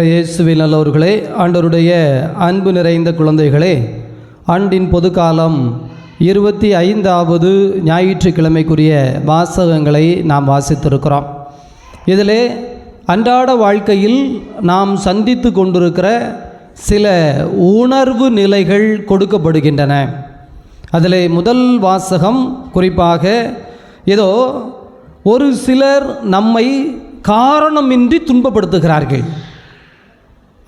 இயேசுவில் நல்லவர்களே ஆண்டவருடைய அன்பு நிறைந்த குழந்தைகளே ஆண்டின் பொதுக்காலம் இருபத்தி ஐந்தாவது ஞாயிற்றுக்கிழமைக்குரிய வாசகங்களை நாம் வாசித்திருக்கிறோம். இதிலே அன்றாட வாழ்க்கையில் நாம் சந்தித்து கொண்டிருக்கிற சில உணர்வு நிலைகள் கொடுக்கப்படுகின்றன. அதில் முதல் வாசகம் குறிப்பாக ஏதோ ஒரு சிலர் நம்மை காரணமின்றி துன்பப்படுத்துகிறார்கள்.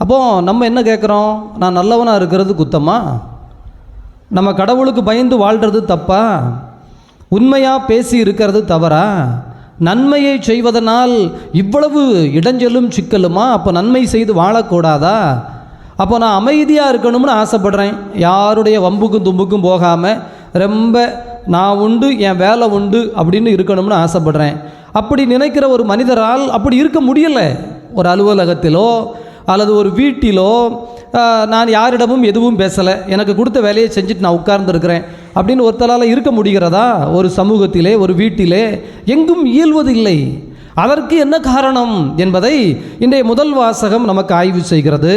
அப்போ நம்ம என்ன கேட்குறோம் நான் நல்லவனாக இருக்கிறது குத்தமா? நம்ம கடவுளுக்கு பயந்து வாழ்கிறது தப்பா? உண்மையாக பேசி இருக்கிறது தவறா? நன்மையை செய்வதனால் இவ்வளவு இடைஞ்சலும் சிக்கலுமா? அப்போ நன்மை செய்து வாழக்கூடாதா? அப்போ நான் அமைதியாக இருக்கணும்னு ஆசைப்படுறேன். யாருடைய வம்புக்கும் தும்புக்கும் போகாமல் ரொம்ப நான் உண்டு என் வேலை உண்டு அப்படின்னு இருக்கணும்னு ஆசைப்படுறேன். அப்படி நினைக்கிற ஒரு மனிதரால் அப்படி இருக்க முடியலை. ஒரு அலுவலகத்திலோ அல்லது ஒரு வீட்டிலோ நான் யாரிடமும் எதுவும் பேசலை. எனக்கு கொடுத்த வேலையை செஞ்சுட்டு நான் உட்கார்ந்துருக்கிறேன். அப்படின்னு ஒருத்தரால் இருக்க முடிகிறதா? ஒரு சமூகத்திலே ஒரு வீட்டிலே எங்கும் இயல்வதில்லை. அதற்கு என்ன காரணம் என்பதை இன்றைய முதல் வாசகம் நமக்கு ஆய்வு செய்கிறது.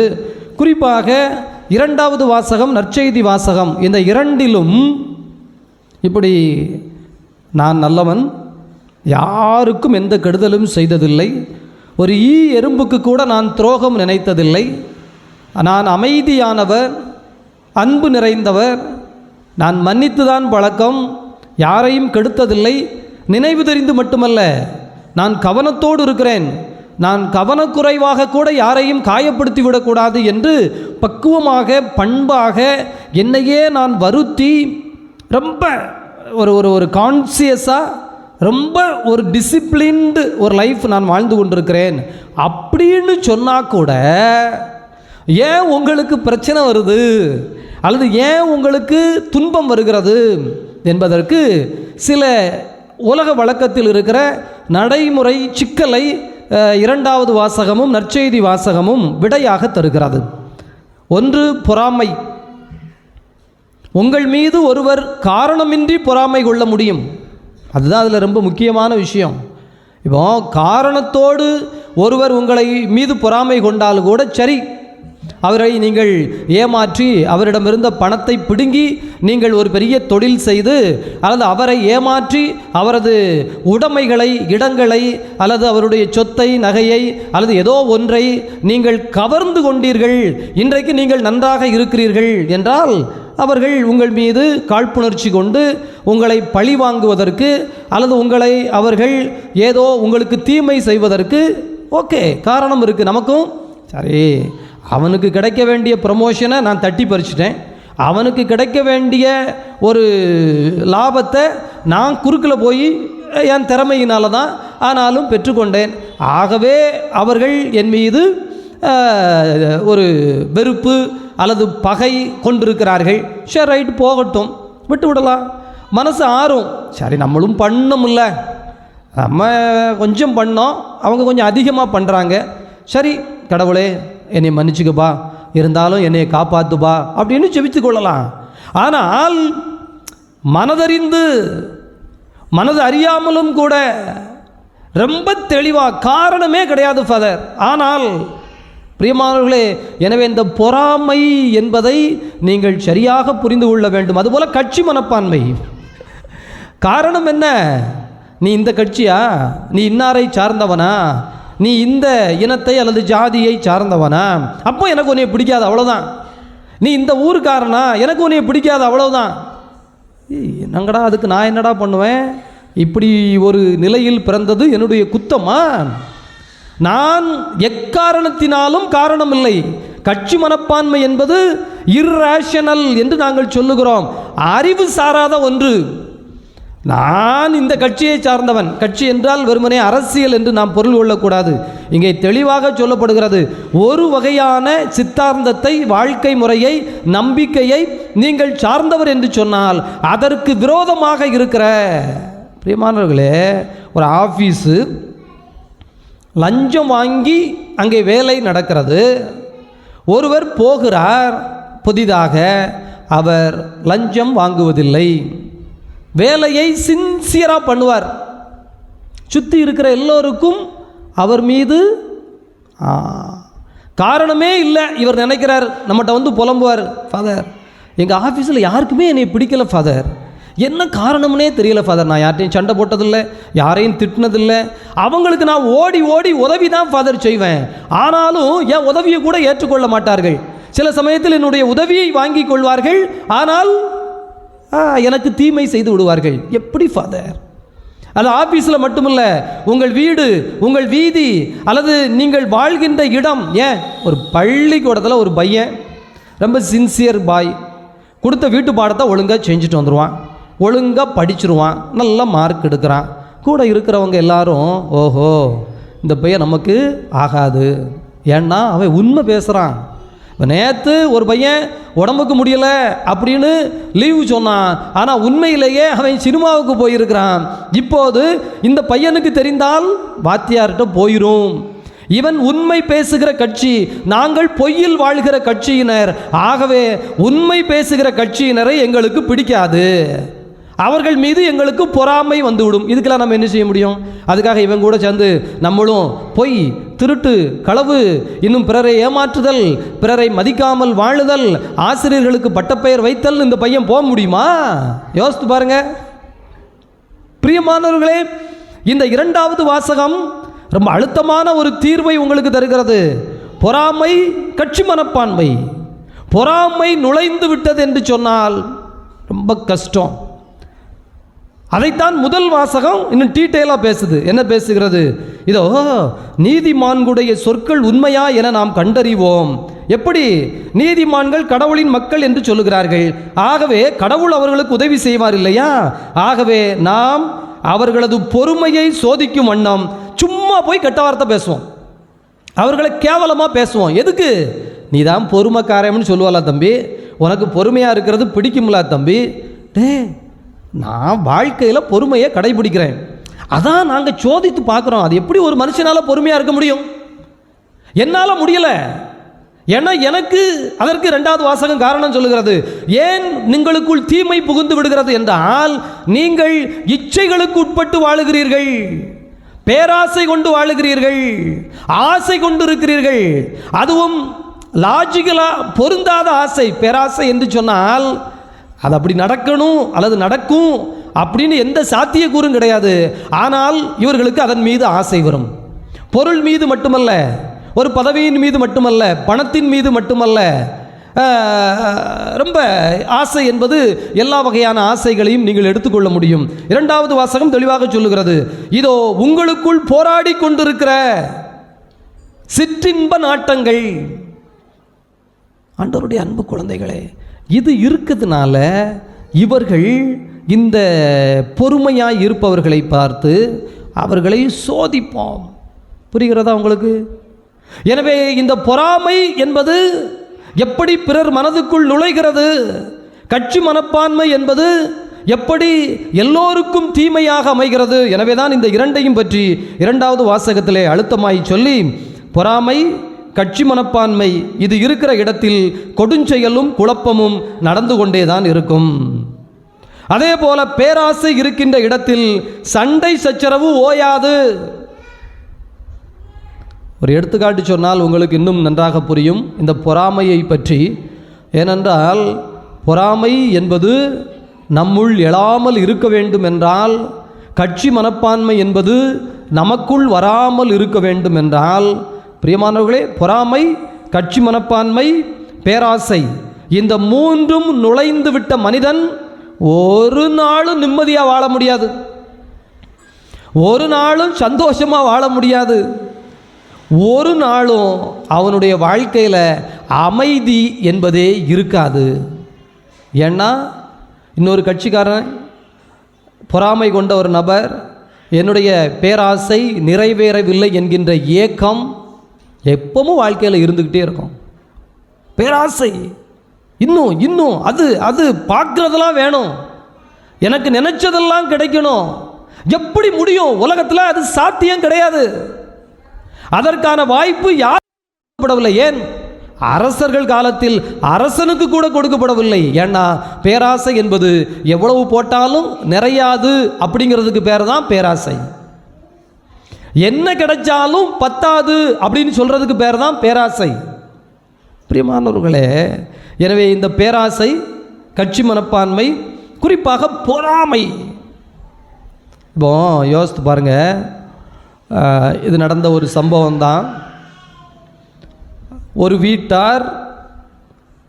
குறிப்பாக இரண்டாவது வாசகம் நற்செய்தி வாசகம். இந்த இரண்டிலும் இப்படி நான் நல்லவன் யாருக்கும் எந்த கெடுதலும் செய்ததில்லை. ஒரு ஈ எறும்புக்கு கூட நான் துரோகம் நினைத்ததில்லை. நான் அமைதியானவர் அன்பு நிறைந்தவர். நான் மன்னித்துதான் பழக்கம் யாரையும் கெடுத்ததில்லை. நினைவு தெரிந்து மட்டுமல்ல நான் கவனத்தோடு இருக்கிறேன். நான் கவனக்குறைவாக கூட யாரையும் காயப்படுத்தி விடக்கூடாது என்று பக்குவமாக பண்பாக என்னையே நான் வருத்தி ரொம்ப ஒரு ஒரு ஒரு கான்சியஸாக ரொம்ப ஒரு டிசிப்ளின்டு ஒரு லைஃப் நான் வாழ்ந்து கொண்டிருக்கிறேன். அப்படின்னு சொன்னால் கூட ஏன் உங்களுக்கு பிரச்சனை வருது? அல்லது ஏன் உங்களுக்கு துன்பம் வருகிறது? என்பதற்கு சில உலக வழக்கத்தில் இருக்கிற நடைமுறை சிக்கலை இரண்டாவது வாசகமும் நற்செய்தி வாசகமும் விடையாக தருகிறது. ஒன்று பொறாமை. உங்கள் மீது ஒருவர் காரணமின்றி பொறாமை கொள்ள முடியும். அதுதான் அதில் ரொம்ப முக்கியமான விஷயம். இப்போ காரணத்தோடு ஒருவர் உங்களை மீது பொறாமை கொண்டால் கூட சரி அவரை நீங்கள் ஏமாற்றி அவரிடமிருந்த பணத்தை பிடுங்கி நீங்கள் ஒரு பெரிய தொழில் செய்து அல்லது அவரை ஏமாற்றி அவரது உடைமைகளை இடங்களை அல்லது அவருடைய சொத்தை நகையை அல்லது ஏதோ ஒன்றை நீங்கள் கவர்ந்து கொண்டீர்கள் இன்றைக்கு நீங்கள் நன்றாக இருக்கிறீர்கள் என்றால் அவர்கள் உங்கள் மீது காழ்ப்புணர்ச்சி கொண்டு உங்களை பழி வாங்குவதற்கு அல்லது உங்களை அவர்கள் ஏதோ உங்களுக்கு தீமை செய்வதற்கு ஓகே காரணம் இருக்குது நமக்கும் சரி அவனுக்கு கிடைக்க வேண்டிய ப்ரமோஷனை நான் தட்டி பறிச்சிட்டேன். அவனுக்கு கிடைக்க வேண்டிய ஒரு லாபத்தை நான் குறுக்கில் போய் என் திறமையினால தான் ஆனாலும் பெற்றுக்கொண்டேன். ஆகவே அவர்கள் என் மீது ஒரு வெறுப்பு அல்லது பகை கொண்டிருக்கிறார்கள். சரி ரைட் போகட்டும். விட்டு விடலாம். மனசு ஆறும். சரி நம்மளும் பண்ணோம்ல. நம்ம கொஞ்சம் பண்ணோம். அவங்க கொஞ்சம் அதிகமாக பண்ணுறாங்க சரி கடவுளே என்னை மன்னிச்சுக்கப்பா. இருந்தாலும் என்னை காப்பாத்துப்பா அப்படின்னு செபித்து கொள்ளலாம். ஆனால் மனதறிந்து மனது அறியாமலும் கூட ரொம்ப தெளிவாக காரணமே கிடையாது ஃபாதர் ஆனால் பிரியமானவர்களே எனவே இந்த பொறாமை என்பதை நீங்கள் சரியாக புரிந்து கொள்ள வேண்டும். அதுபோல் கட்சி மனப்பான்மை. காரணம் என்ன? நீ இந்த கட்சியா? நீ இன்னாரை சார்ந்தவனா? நீ இந்த இனத்தை அல்லது ஜாதியை சார்ந்தவனா? அப்போ எனக்கு உன்னை பிடிக்காது அவ்வளோதான் நீ இந்த ஊருக்காரனா? எனக்கு உன்னை பிடிக்காது அவ்வளோதான் என்னங்கடா அதுக்கு நான் என்னடா பண்ணுவேன்? இப்படி ஒரு நிலையில் பிறந்தது என்னுடைய குத்தமா? நான் எக்காரணத்தினாலும் காரணமில்லை. கட்சி மனப்பான்மை என்பது இர்ரேஷனல் என்று நாங்கள் சொல்லுகிறோம். அறிவு சாராத ஒன்று. நான் இந்த கட்சியை சார்ந்தவன். கட்சி என்றால் வெறுமனே அரசியல் என்று நாம் பொருள் கொள்ளக்கூடாது. இங்கே தெளிவாக சொல்லப்படுகிறது. ஒரு வகையான சித்தாந்தத்தை வாழ்க்கை முறையை நம்பிக்கையை நீங்கள் சார்ந்தவர் என்று சொன்னால் அதற்கு விரோதமாக இருக்கிற பிரியமானவர்களே ஒரு ஆஃபீஸு லஞ்சம் வாங்கி அங்கே வேலை நடக்கிறது. ஒருவர் போகிறார் புதிதாக அவர் லஞ்சம் வாங்குவதில்லை. வேலையை சின்சியராக பண்ணுவார். சுற்றி இருக்கிற எல்லோருக்கும் அவர் மீது காரணமே இல்லை. இவர் நினைக்கிறார் நம்மகிட்ட வந்து புலம்புவார் ஃபாதர் எங்கள் ஆஃபீஸில் யாருக்குமே என்னை பிடிக்கல ஃபாதர் என்ன காரணம்னே தெரியல ஃபாதர் நான் யார்ட்டையும் சண்டை போட்டதில்லை யாரையும் திட்டினதில்லை. அவங்களுக்கு நான் ஓடி ஓடி உதவி தான் ஃபாதர் செய்வேன். ஆனாலும் என் உதவியை கூட ஏற்றுக்கொள்ள மாட்டார்கள். சில சமயத்தில் என்னுடைய உதவியை வாங்கி கொள்வார்கள். ஆனால் எனக்கு தீமை செய்து விடுவார்கள். எப்படி ஃபாதர் அது ஆஃபீஸில் மட்டுமல்ல உங்கள் வீடு உங்கள் வீதி அல்லது நீங்கள் வாழ்கின்ற இடம் ஏன்? ஒரு பள்ளிக்கூடத்தில் ஒரு பையன் ரொம்ப சின்சியர் பாய் கொடுத்த வீட்டு பாடத்தை ஒழுங்காக செஞ்சுட்டு வந்துடுவான் ஒழுங்காக படிச்சிருவான் நல்ல மார்க் எடுக்கிறான். கூட இருக்கிறவங்க எல்லாரும் ஓஹோ இந்த பையன் நமக்கு ஆகாது. ஏன்னா அவன் உண்மை பேசுகிறான் இப்போ நேற்று ஒரு பையன் உடம்புக்கு முடியலை அப்படின்னு லீவு சொன்னான். ஆனால் உண்மையிலேயே அவன் சினிமாவுக்கு போயிருக்கிறான். இப்போது இந்த பையனுக்கு தெரிந்தால் வாத்தியார்கிட்ட போயிடும் இவன் உண்மை பேசுகிற கட்சி நாங்கள் பொய்யில் வாழ்கிற கட்சியினர். ஆகவே உண்மை பேசுகிற கட்சியினரை எங்களுக்கு பிடிக்காது. அவர்கள் மீது எங்களுக்கு பொறாமை வந்துவிடும். இதுக்கெல்லாம் நம்ம என்ன செய்ய முடியும்? அதுக்காக இவன் கூட சேர்ந்து நம்மளும் பொய் திருட்டு களவு இன்னும் பிறரை ஏமாற்றுதல் பிறரை மதிக்காமல் வாழுதல் ஆசிரியர்களுக்கு பட்டப்பெயர் வைத்தல் இந்த பையன் போக முடியுமா? யோசித்து பாருங்க. பிரியமானவர்களே இந்த இரண்டாவது வாசகம் ரொம்ப அழுத்தமான ஒரு தீர்வை உங்களுக்கு தருகிறது. பொறாமை கட்சி மனப்பான்மை. பொறாமை நுழைந்து விட்டது என்று சொன்னால் ரொம்ப கஷ்டம். அதைத்தான் முதல் வாசகம் இன்னும் டீட்டெயிலாக பேசுது. என்ன பேசுகிறது? இதோ நீதிமான்களுடைய சொற்கள் உண்மையா என நாம் கண்டறிவோம். எப்படி? நீதிமான்கள் கடவுளின் மக்கள் என்று சொல்லுகிறார்கள். ஆகவே கடவுள் அவர்களுக்கு உதவி செய்வார் இல்லையா? ஆகவே நாம் அவர்களது பொறுமையை சோதிக்கும் வண்ணம் சும்மா போய் கெட்ட வார்த்தை பேசுவோம். அவர்களை கேவலமாக பேசுவோம். எதுக்கு? நீ தான் பொறுமைக்காரம்னு சொல்லுவாளா தம்பி? உனக்கு பொறுமையாக இருக்கிறது பிடிக்கும்ல தம்பி. டே நான் வாழ்க்கையில் பொறுமையை கடைபிடிக்கிறேன். அதான் நாங்கள் சோதித்து பார்க்குறோம். அது எப்படி ஒரு மனுஷனால் பொறுமையாக இருக்க முடியும்? என்னால் முடியலை. ஏன்னா எனக்கு அதற்கு ரெண்டாவது வாசகம் காரணம் சொல்லுகிறது. ஏன் நீங்களுக்குள் தீமை புகுந்து விடுகிறது என்றால் நீங்கள் இச்சைகளுக்கு உட்பட்டு வாழுகிறீர்கள். பேராசை கொண்டு வாழுகிறீர்கள். ஆசை கொண்டு இருக்கிறீர்கள். அதுவும் லாஜிக்கலாக பொருந்தாத ஆசை பேராசை என்று சொன்னால் அது அப்படி நடக்கணும் அல்லது நடக்கும் அப்படின்னு எந்த சாத்தியக்கூறும் கிடையாது. ஆனால் இவர்களுக்கு அதன் மீது ஆசை வரும். பொருள் மீது மட்டுமல்ல ஒரு பதவியின் மீது மட்டுமல்ல பணத்தின் மீது மட்டுமல்ல ரொம்ப ஆசை என்பது எல்லா வகையான ஆசைகளையும் நீங்கள் எடுத்துக்கொள்ள முடியும். இரண்டாவது வாசகம் தெளிவாக சொல்லுகிறது இதோ உங்களுக்குள் போராடி கொண்டிருக்கிற சிற்றின்ப நாட்டங்கள். ஆண்டவருடைய அன்பு குழந்தைகளே இது இருக்கிறதுனால இவர்கள் இந்த பொறுமையாக இருப்பவர்களை பார்த்து அவர்களை சோதிப்போம். புரிகிறதா உங்களுக்கு? எனவே இந்த பொறாமை என்பது எப்படி பிறர் மனதுக்குள் நுழைகிறது? கட்சி மனப்பான்மை என்பது எப்படி எல்லோருக்கும் தீமையாக அமைகிறது? எனவே தான் இந்த இரண்டையும் பற்றி இரண்டாவது வாசகத்திலே அழுத்தமாய் சொல்லி பொறாமை கட்சி மனப்பான்மை இது இருக்கிற இடத்தில் கொடுஞ்செயலும் குழப்பமும் நடந்து கொண்டே தான் இருக்கும். அதே போல பேராசை இருக்கின்ற இடத்தில் சண்டை சச்சரவு ஓயாது. ஒரு எடுத்துக்காட்டு சொன்னால் உங்களுக்கு இன்னும் நன்றாக புரியும் இந்த பொறாமையை பற்றி. ஏனென்றால் பொறாமை என்பது நம்முள் எழாமல் இருக்க வேண்டும் என்றால் கட்சி மனப்பான்மை என்பது நமக்குள் வராமல் இருக்க வேண்டும் என்றால் பிரியமானவர்களே பொறாமை கட்சி மனப்பான்மை பேராசை இந்த மூன்றும் நுழைந்து விட்ட மனிதன் ஒரு நாளும் நிம்மதியாக வாழ முடியாது. ஒரு நாளும் சந்தோஷமாக வாழ முடியாது. ஒரு நாளும் அவனுடைய வாழ்க்கையில் அமைதி என்பதே இருக்காது. ஏன்னா இன்னொரு கட்சிக்காரன் பொறாமை கொண்ட ஒரு நபர் என்னுடைய பேராசை நிறைவேறவில்லை என்கின்ற ஏக்கம் எப்பவும் வாழ்க்கையில் இருந்துக்கிட்டே இருக்கும். பேராசை. இன்னும் இன்னும் அது அது பார்க்குறதெல்லாம் வேணும். எனக்கு நினச்சதெல்லாம் கிடைக்கணும். எப்படி முடியும்? உலகத்தில் அது சாத்தியம் கிடையாது. அதற்கான வாய்ப்பு யார் கொடுக்கப்படவில்லை? ஏன்? அரசர்கள் காலத்தில் அரசனுக்கு கூட கொடுக்கப்படவில்லை. ஏன்னா பேராசை என்பது எவ்வளவு போட்டாலும் நிறையாது அப்படிங்கிறதுக்கு பேர் தான் பேராசை. என்ன கிடைச்சாலும் பத்தாது அப்படின்னு சொல்கிறதுக்கு பேர் தான் பேராசை. பிரியமானவர்களே எனவே இந்த பேராசை கட்சி மனப்பான்மை குறிப்பாக பொறாமை. இப்போ யோசித்து பாருங்கள் இது நடந்த ஒரு சம்பவம் தான் ஒரு வீட்டார்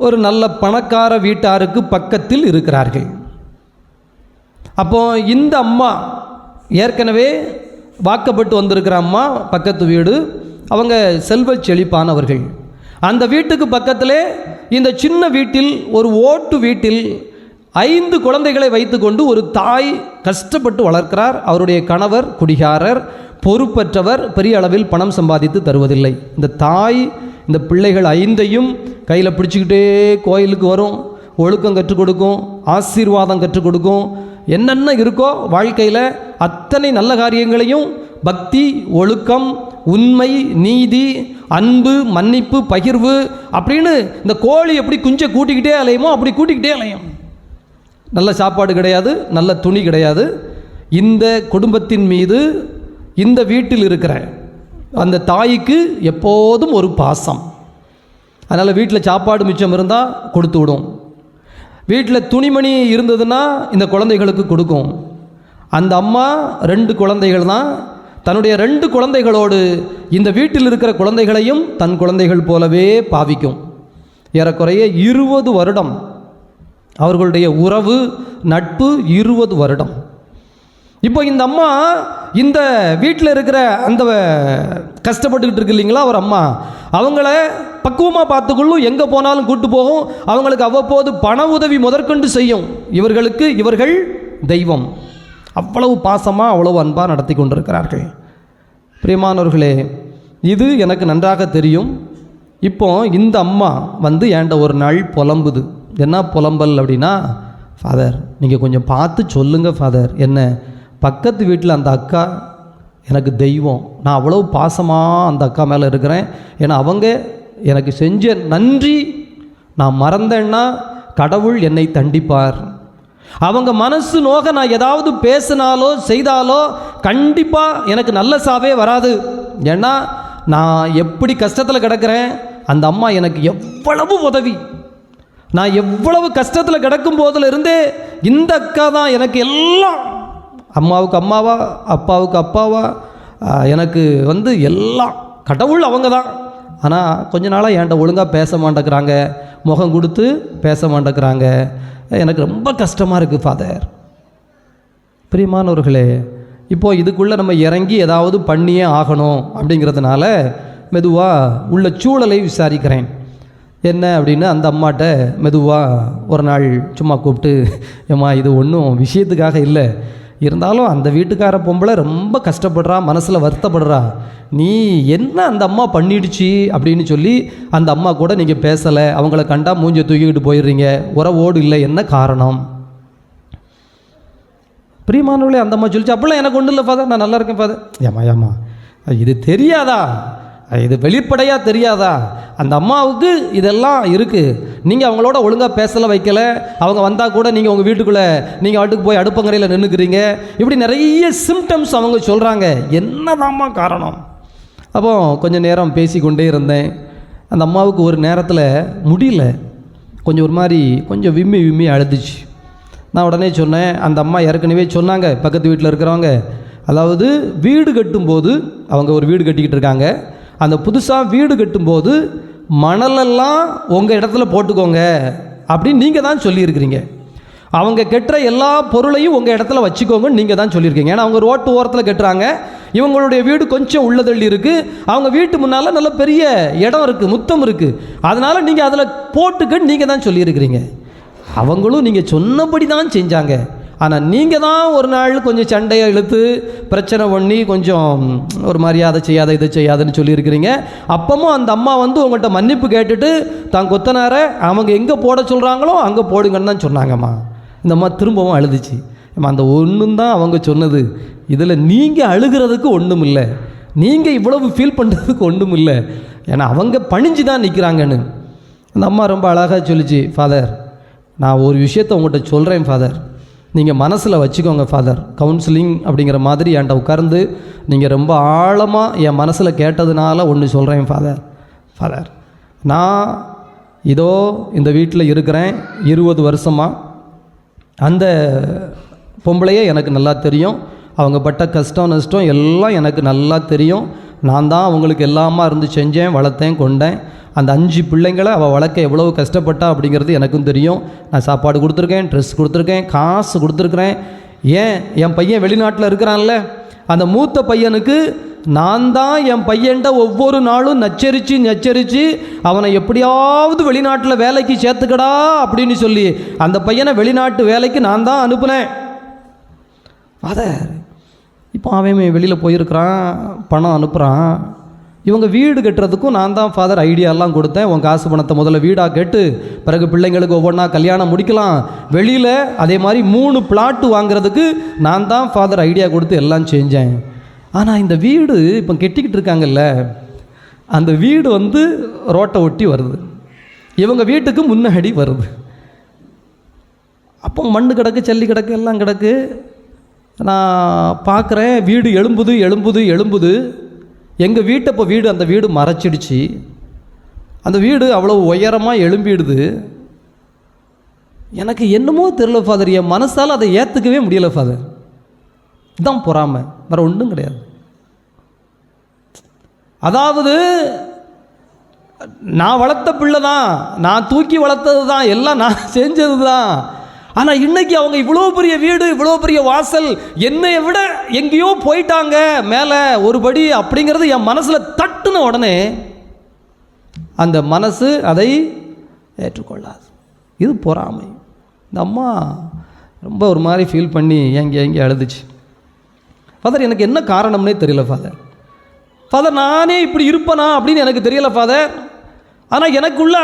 ஒரு நல்ல பணக்கார வீட்டாருக்கு பக்கத்தில் இருக்கிறார்கள். அப்போ இந்த அம்மா ஏற்கனவே வாக்கப்பட்டு வந்திருக்கிற அம்மா பக்கத்து வீடு அவங்க செல்வ செழிப்பானவர்கள். அந்த வீட்டுக்கு பக்கத்திலே இந்த சின்ன வீட்டில் ஒரு ஓட்டு வீட்டில் ஐந்து குழந்தைகளை வைத்துக்கொண்டு ஒரு தாய் கஷ்டப்பட்டு வளர்க்கிறார். அவருடைய கணவர் குடிகாரர் பொறுப்பற்றவர் பெரிய அளவில் பணம் சம்பாதித்து தருவதில்லை. இந்த தாய் இந்த பிள்ளைகள் ஐந்தையும் கையில் பிடிச்சிக்கிட்டே கோயிலுக்கு வரும். ஒழுக்கம் கற்றுக் கொடுக்கும் ஆசீர்வாதம் கற்றுக் கொடுக்கும். என்னென்ன இருக்கோ வாழ்க்கையில் அத்தனை நல்ல காரியங்களையும் பக்தி ஒழுக்கம் உண்மை நீதி அன்பு மன்னிப்பு பகிர்வு அப்படின்னு இந்த கோழி எப்படி குஞ்சை கூட்டிக்கிட்டே அலையுமோ அப்படி கூட்டிக்கிட்டே அலையும். நல்ல சாப்பாடு கிடையாது நல்ல துணி கிடையாது. இந்த குடும்பத்தின் மீது இந்த வீட்டில் இருக்கிற அந்த தாய்க்கு எப்போதும் ஒரு பாசம். அதனால் வீட்டில் சாப்பாடு மிச்சம் இருந்தால் கொடுத்து விடும். வீட்டில் துணிமணி இருந்ததுன்னா இந்த குழந்தைகளுக்கு கொடுக்கும். அந்த அம்மா ரெண்டு குழந்தைகள் தான். தன்னுடைய ரெண்டு குழந்தைகளோடு இந்த வீட்டில் இருக்கிற குழந்தைகளையும் தன் குழந்தைகள் போலவே பாவிக்கும். ஏறக்குறைய இருபது வருடம் அவர்களுடைய உறவு நட்பு இருபது வருடம். இப்போ இந்த அம்மா இந்த வீட்டில் இருக்கிற அந்த கஷ்டப்பட்டுக்கிட்டு இருக்கு இல்லைங்களா அவர் அம்மா. அவங்கள பக்குவமாக பார்த்துக்கொள்ளும் எங்கே போனாலும் கூட்டு போகும். அவங்களுக்கு அவ்வப்போது பண உதவி முதற்கொண்டு செய்யும். இவர்களுக்கு இவர்கள் தெய்வம். அவ்வளவு பாசமாக அவ்வளவு அன்பாக நடத்தி கொண்டிருக்கிறார்கள். பிரியமானவர்களே இது எனக்கு நன்றாக தெரியும். இப்போ இந்த அம்மா வந்து ஏண்ட ஒரு நாள் புலம்புது? என்ன புலம்பல் அப்படின்னா ஃபாதர் நீங்கள் கொஞ்சம் பார்த்து சொல்லுங்கள் ஃபாதர் என்ன பக்கத்து வீட்டில் அந்த அக்கா எனக்கு தெய்வம். நான் அவ்வளோ பாசமாக அந்த அக்கா மேலே இருக்கிறேன். ஏன்னா அவங்க எனக்கு செஞ்ச நன்றி நான் மறந்தேன்னா கடவுள் என்னை தண்டிப்பார். அவங்க மனசு நோக நான் ஏதாவது பேசினாலோ செய்தாலோ கண்டிப்பாக எனக்கு நல்ல சாவே வராது. ஏன்னா நான் எப்படி கஷ்டத்தில் கிடக்கிறேன் அந்த அம்மா எனக்கு எவ்வளவு உதவி. நான் எவ்வளவு கஷ்டத்தில் கிடக்கும் போதிலிருந்தே இந்த அக்கா தான் எனக்கு எல்லாம். அம்மாவுக்கு அம்மாவா அப்பாவுக்கு அப்பாவா எனக்கு வந்து எல்லாம். கடவுள் அவங்க தான். ஆனால் கொஞ்ச நாளாக என்கிட்ட ஒழுங்காக பேச மாட்டேங்கிறாங்க. முகம் கொடுத்து பேச மாட்டேங்கிறாங்க. எனக்கு ரொம்ப கஷ்டமாக இருக்குது ஃபாதர் பிரியமானவர்களே இப்போது இதுக்குள்ளே நம்ம இறங்கி ஏதாவது பண்ணியே ஆகணும் அப்படிங்கிறதுனால மெதுவாக உள்ள சூழலை விசாரிக்கிறேன். என்ன அப்படின்னு அந்த அம்மாட்ட மெதுவாக ஒரு நாள் சும்மா கூப்பிட்டு ஏம்மா இது ஒன்றும் விஷயத்துக்காக இல்லை. இருந்தாலும் அந்த வீட்டுக்கார பொம்பளை ரொம்ப கஷ்டப்படுறா மனசில் வருத்தப்படுறா. நீ என்ன அந்த அம்மா பண்ணிடுச்சு? அப்படின்னு சொல்லி அந்த அம்மா கூட நீங்கள் பேசலை. அவங்கள கண்டா மூஞ்ச தூக்கிக்கிட்டு போயிடுறீங்க. உறவோடு இல்லை என்ன காரணம்? பிரியமானவர்களே அந்த அம்மா சொல்லிச்சு அப்படிலாம் எனக்கு ஒன்றும் இல்லை ஃபாதர் நான் நல்லா இருக்கேன் ஃபாதர் ஏமா ஏமா இது தெரியாதா? இது வெளிப்படையாக தெரியாதா? அந்த அம்மாவுக்கு இதெல்லாம் இருக்குது நீங்கள் அவங்களோட ஒழுங்காக பேசலை வைக்கல. அவங்க வந்தால் கூட நீங்கள் உங்கள் வீட்டுக்குள்ளே நீங்கள் வீட்டுக்கு போய் அடுப்பங்கரையில் நின்றுக்கிறீங்க இப்படி நிறைய சிம்டம்ஸ் அவங்க சொல்கிறாங்க என்னதாம்மா காரணம்? அப்போ கொஞ்சம் நேரம் பேசி கொண்டே இருந்தேன். அந்த அம்மாவுக்கு ஒரு நேரத்தில் முடியல. கொஞ்சம் ஒரு மாதிரி கொஞ்சம் விம்மி விம்மி அழுதுச்சு. நான் உடனே சொன்னேன் அந்த அம்மா ஏற்கனவே சொன்னாங்க பக்கத்து வீட்டில் இருக்கிறவங்க. அதாவது வீடு கட்டும்போது அவங்க ஒரு வீடு கட்டிக்கிட்டு இருக்காங்க. அந்த புதுசாக வீடு கட்டும்போது மணலெல்லாம் உங்கள் இடத்துல போட்டுக்கோங்க அப்படின்னு நீங்கள் தான் சொல்லியிருக்கிறீங்க. அவங்க கட்டுற எல்லா பொருளையும் உங்கள் இடத்துல வச்சுக்கோங்கன்னு நீங்கள் தான் சொல்லியிருக்கீங்க. ஏன்னா அவங்க ரோட்டு ஓரத்தில் கட்டுறாங்க. இவங்களுடைய வீடு கொஞ்சம் உள்ளதள்ளி இருக்குது அவங்க வீட்டு முன்னால் நல்ல பெரிய இடம் இருக்குது முத்தம் இருக்குது அதனால் நீங்கள் அதில் போட்டுக்கன்னு நீங்கள் தான் சொல்லியிருக்கிறீங்க. அவங்களும் நீங்கள் சொன்னபடி தான் செஞ்சாங்க. ஆனால் நீங்கள் தான் ஒரு நாள் கொஞ்சம் சண்டையை இழுத்து பிரச்சனை பண்ணி கொஞ்சம் ஒரு மரியாதை செய்யாத இதை செய்யாதுன்னு சொல்லியிருக்கிறீங்க. அப்பமும் அந்த அம்மா வந்து உங்கள்கிட்ட மன்னிப்பு கேட்டுட்டு தான் கொத்தனாரை அவங்க எங்கே போட சொல்கிறாங்களோ அங்கே போடுங்கன்னு தான் சொன்னாங்கம்மா. இந்த அம்மா திரும்பவும் அழுதுச்சு. அந்த ஒன்றும் தான் அவங்க சொன்னது. இதில் நீங்கள் அழுகிறதுக்கு ஒன்றும் இல்லை. நீங்கள் இவ்வளவு ஃபீல் பண்ணுறதுக்கு ஒன்றும் இல்லை. ஏன்னா அவங்க பணிஞ்சு தான் நிற்கிறாங்கன்னு அந்த அம்மா ரொம்ப அழகாக சொல்லிச்சு ஃபாதர் நான் ஒரு விஷயத்தை உங்கள்கிட்ட சொல்கிறேன் ஃபாதர் நீங்கள் மனசில் வச்சுக்கோங்க ஃபாதர் கவுன்சிலிங் அப்படிங்கிற மாதிரி என்கிட்ட உட்கார்ந்து நீங்கள் ரொம்ப ஆழமாக என் மனசில் கேட்டதுனால ஒன்று சொல்கிறேன் ஃபாதர் ஃபாதர் நான் இதோ இந்த வீட்டில் இருக்கிறேன் இருபது வருஷமாக அந்த பொம்பளையே எனக்கு நல்லா தெரியும். அவங்க பட்ட கஷ்டம் நஷ்டம் எல்லாம் எனக்கு நல்லா தெரியும். நான் தான் அவங்களுக்கு எல்லாமா இருந்து செஞ்சேன் வளர்த்தேன் கொண்டேன். அந்த அஞ்சு பிள்ளைங்களை அவள் வளர்க்க எவ்வளோ கஷ்டப்பட்டா அப்படிங்கிறது எனக்கும் தெரியும். நான் சாப்பாடு கொடுத்துருக்கேன் ட்ரெஸ் கொடுத்துருக்கேன் காசு கொடுத்துருக்குறேன். ஏன்? என் பையன் வெளிநாட்டில் இருக்கிறான்ல. அந்த மூத்த பையனுக்கு நான் தான் என் பையன்ட ஒவ்வொரு நாளும் நச்சரித்து நச்சரித்து அவனை எப்படியாவது வெளிநாட்டில் வேலைக்கு சேர்த்துக்கடா அப்படின்னு சொல்லி அந்த பையனை வெளிநாட்டு வேலைக்கு நான் தான் அனுப்புனேன். அதை இப்போ அவன் வெளியில் போயிருக்கிறான் பணம் அனுப்புகிறான் இவங்க வீடு கட்டுறதுக்கும் நான் தான் ஃபாதர் ஐடியாலாம் கொடுத்தேன். உன் காசு பணத்தை முதல்ல வீடாக கேட்டு பிறகு பிள்ளைங்களுக்கு ஒவ்வொன்றா கல்யாணம் முடிக்கலாம். வெளியில் அதே மாதிரி மூணு பிளாட்டு வாங்குறதுக்கு நான் தான் ஃபாதர் ஐடியா கொடுத்து எல்லாம் செஞ்சேன். ஆனால் இந்த வீடு இப்போ கெட்டிக்கிட்டு இருக்காங்கல்ல அந்த வீடு வந்து ரோட்டை ஒட்டி வருது. இவங்க வீட்டுக்கு முன்னாடி வருது. அப்போ மண்ணு கிடக்கு ஜல்லி கிடக்கு எல்லாம் கிடக்கு. நான் பார்க்குறேன் வீடு எழும்புது எழும்புது எழும்புது. எங்கள் வீட்டை இப்போ வீடு அந்த வீடு மறைச்சிடுச்சு. அந்த வீடு அவ்வளோ உயரமாக எழும்பிடுது. எனக்கு என்னமோ தெரியல ஃபாதர் என் மனசால் அதை ஏற்றுக்கவே முடியல ஃபாதர் இதுதான் பொறாமை. வேறு ஒன்றும் கிடையாது. அதாவது நான் வளர்த்த பிள்ளை தான் நான் தூக்கி வளர்த்தது தான் எல்லாம் நான் செஞ்சது தான் ஆனால் இன்னைக்கு அவங்க இவ்வளோ பெரிய வீடு இவ்வளோ பெரிய வாசல் என்னை விட எங்கேயோ போயிட்டாங்க மேலே ஒரு படி அப்படிங்கிறது என் மனசில் தட்டுன உடனே அந்த மனசு அதை ஏற்றுக்கொள்ளாது. இது பொறாமை. இந்த அம்மா ரொம்ப ஒரு மாதிரி ஃபீல் பண்ணி எங்கே எங்கே அழுதுச்சு. ஃபாதர் எனக்கு என்ன காரணம்னே தெரியல ஃபாதர் ஃபாதர் நானே இப்படி இருப்பேனா அப்படின்னு எனக்கு தெரியல ஃபாதர் ஆனால் எனக்குள்ள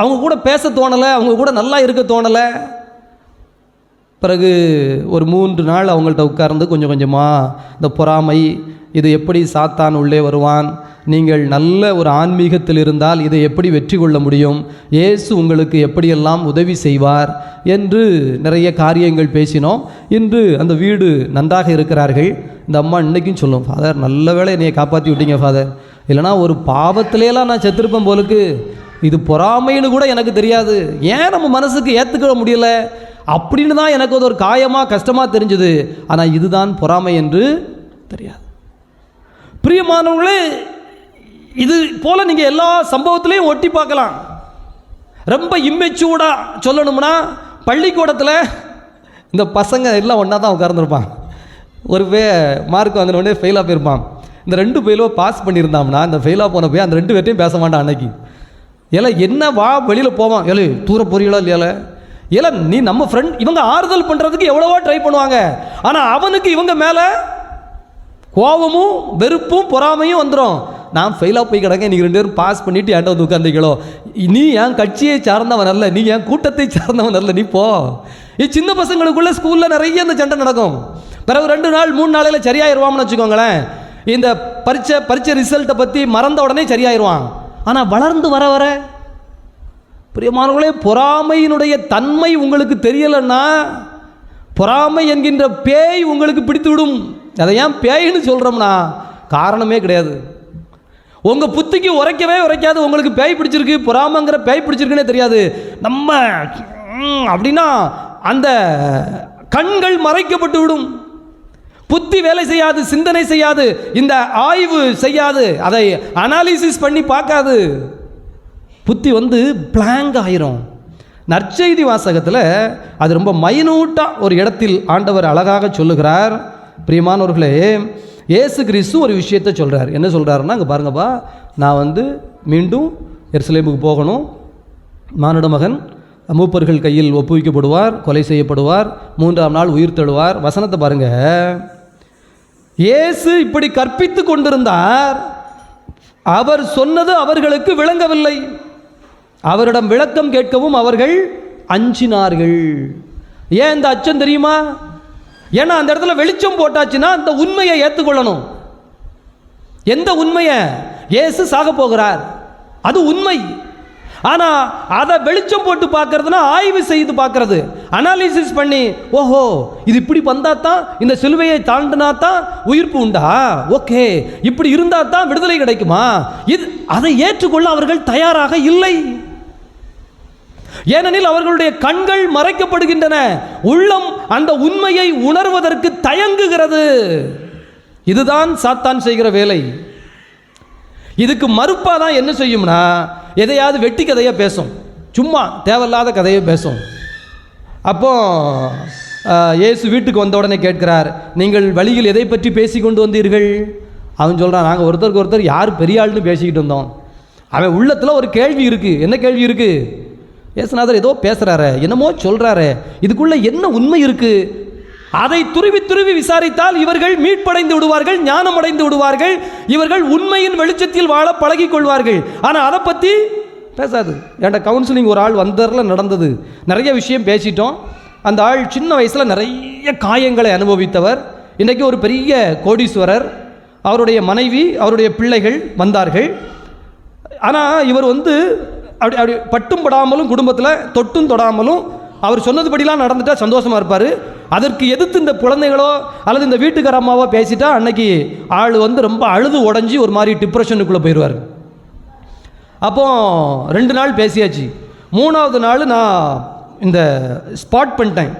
அவங்க கூட பேச தோணலை அவங்க கூட நல்லா இருக்க தோணலை. பிறகு ஒரு மூன்று நாள் அவங்கள்ட்ட உட்கார்ந்து கொஞ்சம் கொஞ்சமாக இந்த பொறாமை இது எப்படி சாத்தான் உள்ளே வருவான்? நீங்கள் நல்ல ஒரு ஆன்மீகத்தில் இருந்தால் இதை எப்படி வெற்றி கொள்ள முடியும்? இயேசு உங்களுக்கு எப்படியெல்லாம் உதவி செய்வார்? என்று நிறைய காரியங்கள் பேசினோம். இன்று அந்த வீடு நன்றாக இருக்கிறார்கள். இந்த அம்மா இன்னைக்கும் சொல்லும் ஃபாதர் நல்ல வேளை என்னையை காப்பாற்றி விட்டீங்க ஃபாதர் இல்லைனா ஒரு பாவத்திலேலாம் நான் செத்திருப்பேன் போலுக்கு. இது பொறாமைன்னு கூட எனக்கு தெரியாது. ஏன் நம்ம மனசுக்கு ஏற்றுக்க முடியல? அப்படின்னு தான் எனக்கு அது ஒரு காயமாக கஷ்டமாக தெரிஞ்சுது. ஆனால் இதுதான் பொறாமை என்று தெரியாது. பிரியமானவங்களே இது போல் நீங்கள் எல்லா சம்பவத்திலையும் ஒட்டி பார்க்கலாம். ரொம்ப இம்மெச்சூர்டாக சொல்லணும்னா பள்ளிக்கூடத்தில் இந்த பசங்க எல்லாம் ஒன்றா தான் உட்கார்ந்துருப்பான் ஒரு பே மார்க் வாங்கின உடனே ஃபெயிலாக போயிருப்பான். இந்த ரெண்டு பேலோ பாஸ் பண்ணியிருந்தாம்னா இந்த ஃபெயிலாக போன போய் அந்த ரெண்டு பேர்ட்டையும் பேச மாட்டான் அன்னைக்கு. ஏல என்ன வா வெளியில் போவான். ஏழு தூர போறீங்களா இல்லையால இல்லை நீ நம்ம ஃப்ரெண்ட் இவங்க ஆறுதல் பண்ணுறதுக்கு எவ்வளவோ ட்ரை பண்ணுவாங்க. ஆனால் அவனுக்கு இவங்க மேலே கோபமும் வெறுப்பும் பொறாமையும் வந்துடும் நான் ஃபெயிலாக போய் கிடக்கேன் நீங்கள் ரெண்டு பேரும் பாஸ் பண்ணிவிட்டு ஏன்டா வந்து உட்காந்துங்களோ நீ என் கட்சியை சார்ந்தவன் அல்ல நீ என் கூட்டத்தை சார்ந்தவன் அல்ல நீ போ. இது சின்ன பசங்களுக்குள்ள ஸ்கூலில் நிறைய இந்த சண்டை நடக்கும். பிறகு ரெண்டு நாள் மூணு நாளையில் சரியாயிருவான்னு வச்சுக்கோங்களேன். இந்த பரீட்சை பரீட்சை ரிசல்ட்டை பற்றி மறந்த உடனே சரியாயிருவான். ஆனால் வளர்ந்து வர வர பிரியமானவர்களே பொறாமையினுடைய தன்மை உங்களுக்கு தெரியலைன்னா பொறாமை என்கின்ற பேய் உங்களுக்கு பிடித்து விடும் அதை ஏன் பேய்னு சொல்கிறோம்னா காரணமே கிடையாது. உங்கள் புத்திக்கு உரைக்கவே உரைக்காது உங்களுக்கு பேய் பிடிச்சிருக்கு பொறாமைங்கிற பேய் பிடிச்சிருக்குன்னே தெரியாது. நம்ம அப்படின்னா அந்த கண்கள் மறைக்கப்பட்டு விடும். புத்தி வேலை செய்யாது சிந்தனை செய்யாது இந்த ஆய்வு செய்யாது அதை அனாலிசிஸ் பண்ணி பார்க்காது. புத்தி வந்து பிளாங்க் ஆயிரும். நற்செய்தி வாசகத்தில் அது ரொம்ப மைனூட்டாக ஒரு இடத்தில் ஆண்டவர் அழகாக சொல்லுகிறார். பிரியமானவர்களே இயேசு கிறிஸ்து ஒரு விஷயத்தை சொல்கிறார் என்ன சொல்கிறாருன்னா அங்கே பாருங்கப்பா நான் வந்து மீண்டும் எருசலேமுக்கு போகணும். மானுட மகன் மூப்பர்கள் கையில் ஒப்புவிக்கப்படுவார் கொலை செய்யப்படுவார் மூன்றாம் நாள் உயிர் தழுவார். வசனத்தை பாருங்க. இயேசு இப்படி கற்பித்து கொண்டிருந்தார். அவர் சொன்னது அவர்களுக்கு விளங்கவில்லை. அவரிடம் விளக்கம் கேட்கவும் அவர்கள் அஞ்சினார்கள். ஏன் இந்த அச்சம் தெரியுமா? ஏன்னா அந்த இடத்துல வெளிச்சம் போட்டாச்சுன்னா அந்த உண்மையை ஏற்றுக்கொள்ளணும். எந்த உண்மையை? இயேசு சாக போகிறார். அது உண்மை. ஆனால் அதை வெளிச்சம் போட்டு பார்க்கறதுனா ஆய்வு செய்து பார்க்கறது. அனாலிசிஸ் பண்ணி ஓஹோ இது இப்படி வந்தால் தான் இந்த சிலுவையை தாண்டினா தான் உயிர்ப்பு உண்டா? ஓகே இப்படி இருந்தால் தான் விடுதலை கிடைக்குமா? இது அதை ஏற்றுக்கொள்ள அவர்கள் தயாராக இல்லை. ஏனெனில் அவர்களுடைய கண்கள் மறைக்கப்படுகின்றன. உள்ளம் அந்த உண்மையை உணர்வதற்கு தயங்குகிறது. இதுதான் சாத்தான் செய்கிற வேலை. இதுக்கு மறுப்பாக தான் என்ன செய்யும்னா எதையாவது வெட்டி கதையை பேசும். சும்மா தேவையில்லாத கதையை பேசும். அப்போ இயேசு வீட்டுக்கு வந்த உடனே கேட்கிறார் நீங்கள் வழியில் எதை பற்றி பேசி கொண்டு வந்தீர்கள்? அவன் சொல்கிறான் நாங்கள் ஒருத்தருக்கு ஒருத்தர் யார் பெரிய ஆள்னு பேசிக்கிட்டு இருந்தோம். அவன் உள்ளத்தில் ஒரு கேள்வி இருக்குது என்ன கேள்வி இருக்குது இயேசுநாதர் ஏதோ பேசுகிறாரு என்னமோ சொல்கிறாரு இதுக்குள்ளே என்ன உண்மை இருக்குது அதை துருவி துருவி விசாரித்தால் இவர்கள் மீட்படைந்து விடுவார்கள் ஞானம் அடைந்து விடுவார்கள் இவர்கள் உண்மையின் வெளிச்சத்தில் வாழ பழகி கொள்வார்கள். ஆனால் அதை பற்றி பேசாது. ஏன்டா கவுன்சிலிங் ஒரு ஆள் வந்தரில் நடந்தது. நிறைய விஷயம் பேசிட்டோம். அந்த ஆள் சின்ன வயசில் நிறைய காயங்களை அனுபவித்தவர். இன்றைக்கி ஒரு பெரிய கோடீஸ்வரர். அவருடைய மனைவி அவருடைய பிள்ளைகள் வந்தார்கள். ஆனால் இவர் வந்து அப்படி அப்படி பட்டும் படாமலும் குடும்பத்தில் தொட்டும் தொடாமலும் அவர் சொன்னதுபடிலாம் நடந்துட்டா சந்தோஷமாக இருப்பார். அதற்கு எதிர்த்து இந்த குழந்தைகளோ அல்லது இந்த வீட்டுக்கார அம்மாவோ பேசிட்டா அன்னைக்கு ஆள் வந்து ரொம்ப அழுது உடஞ்சி ஒரு மாதிரி டிப்ரெஷனுக்குள்ளே போயிடுவார் அப்போ ரெண்டு நாள் பேசியாச்சு. மூணாவது நாள் நான் இந்த ஸ்பாட் பண்ணிட்டேன்.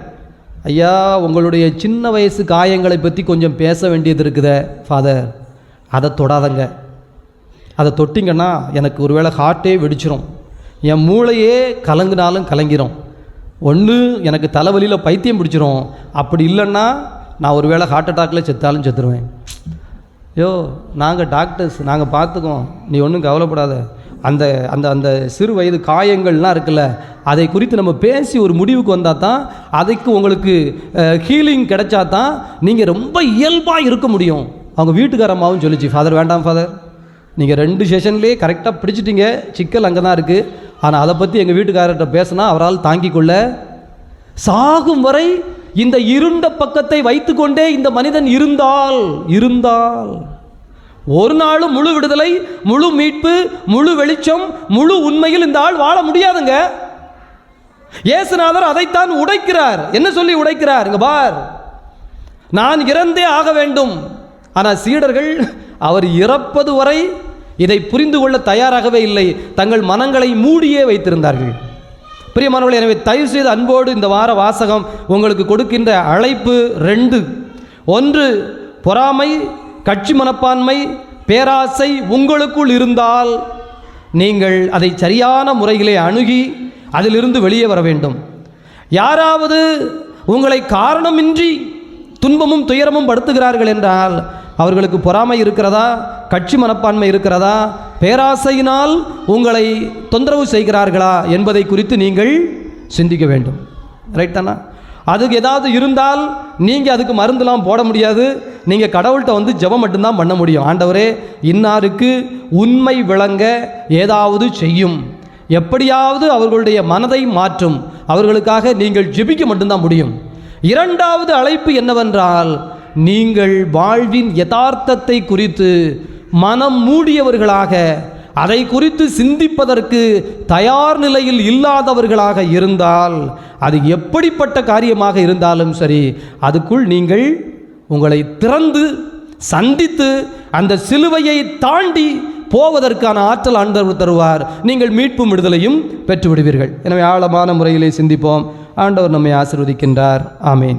ஐயா உங்களுடைய சின்ன வயசு காயங்களை பற்றி கொஞ்சம் பேச வேண்டியது இருக்குதே ஃபாதர். அதை தொடாதங்க. அதை தொட்டிங்கன்னா எனக்கு ஒருவேளை ஹார்ட்டே வெடிச்சிரும். என் மூளையே கலங்கினாலும் கலங்கிரும். ஒன்று எனக்கு தலைவலியில் பைத்தியம் பிடிச்சிரும். அப்படி இல்லைன்னா நான் ஒருவேளை ஹார்ட் அட்டாக்கில் செத்தாலும் செத்துருவேன். ஐயோ நாங்கள் டாக்டர்ஸ் நாங்கள் பார்த்துக்கோம் நீ ஒன்றும் கவலைப்படாத. அந்த அந்த அந்த சிறு வயது காயங்கள்லாம் இருக்குல்ல அதை குறித்து நம்ம பேசி ஒரு முடிவுக்கு வந்தால் தான் அதுக்கு உங்களுக்கு ஹீலிங் கிடைச்சா தான் நீங்கள் ரொம்ப இயல்பாக இருக்க முடியும். அவங்க வீட்டுக்காரம்மாவும் சொல்லிச்சு ஃபாதர் வேண்டாம் ஃபாதர் நீங்கள் ரெண்டு செஷன்லேயே கரெக்டாக பிடிச்சிட்டிங்க. சிக்கல் அங்கே தான் இருக்குது ஆனால் அதை பற்றி எங்கள் வீட்டுக்காரர்கிட்ட பேசினா அவரால் தாங்கிக் கொள்ள சாகும் வரை இந்த இருண்ட பக்கத்தை வைத்துக்கொண்டே இந்த மனிதன் இருந்தால் இருந்தால். ஒரு நாளும் முழு விடுதலை முழு மீட்பு முழு வெளிச்சம் முழு உண்மையில் இந்த ஆள் வாழ முடியாதுங்க. இயேசுநாதர் அதைத்தான் உடைக்கிறார். என்ன சொல்லி உடைக்கிறார்? இங்க பார். நான் இறந்தே ஆக வேண்டும். ஆனால் சீடர்கள் அவர் இறப்பது வரை இதை புரிந்து கொள்ள தயாராகவே இல்லை. தங்கள் மனங்களை மூடியே வைத்திருந்தார்கள். பிரியமானவர்கள் எனவே தயவு செய்து அன்போடு இந்த வார வாசகம் உங்களுக்கு கொடுக்கின்ற அழைப்பு ரெண்டு. ஒன்று பொறாமை கட்சி மனப்பான்மை பேராசை உங்களுக்குள் இருந்தால் நீங்கள் அதை சரியான முறையிலே அணுகி அதிலிருந்து வெளியே வர வேண்டும். யாராவது உங்களை காரணமின்றி துன்பமும் துயரமும் படுத்துகிறார்கள் என்றால் அவர்களுக்கு பொறாமை இருக்கிறதா? கட்சி மனப்பான்மை இருக்கிறதா? பேராசையினால் உங்களை தொந்தரவு செய்கிறார்களா என்பதை குறித்து நீங்கள் சிந்திக்க வேண்டும். ரைட் தானா? அதுக்கு ஏதாவது இருந்தால் நீங்கள் அதுக்கு மருந்துலாம் போட முடியாது. நீங்கள் கடவுள்கிட்ட வந்து ஜெபம் மட்டும்தான் பண்ண முடியும். ஆண்டவரே இன்னாருக்கு உண்மை விளங்க ஏதாவது செய்யும். எப்படியாவது அவர்களுடைய மனதை மாற்றும். அவர்களுக்காக நீங்கள் ஜெபிக்க மட்டும்தான் முடியும். இரண்டாவது அழைப்பு என்னவென்றால் நீங்கள் வாழ்வின் யதார்த்தத்தை குறித்து மனம் மூடியவர்களாக அதை குறித்து சிந்திப்பதற்கு தயார் நிலையில் இல்லாதவர்களாக இருந்தால் அது எப்படிப்பட்ட காரியமாக இருந்தாலும் சரி அதுக்குள் நீங்கள் உங்களை திறந்து சந்தித்து அந்த சிலுவையை தாண்டி போவதற்கான ஆற்றல் ஆண்டவர் தருவார். நீங்கள் மீட்பும் விடுதலையும் பெற்று விடுவீர்கள் எனவே ஆழமான முறையிலே சிந்திப்போம். ஆண்டவர் நம்மை ஆசிர்வதிக்கின்றார். ஆமேன்.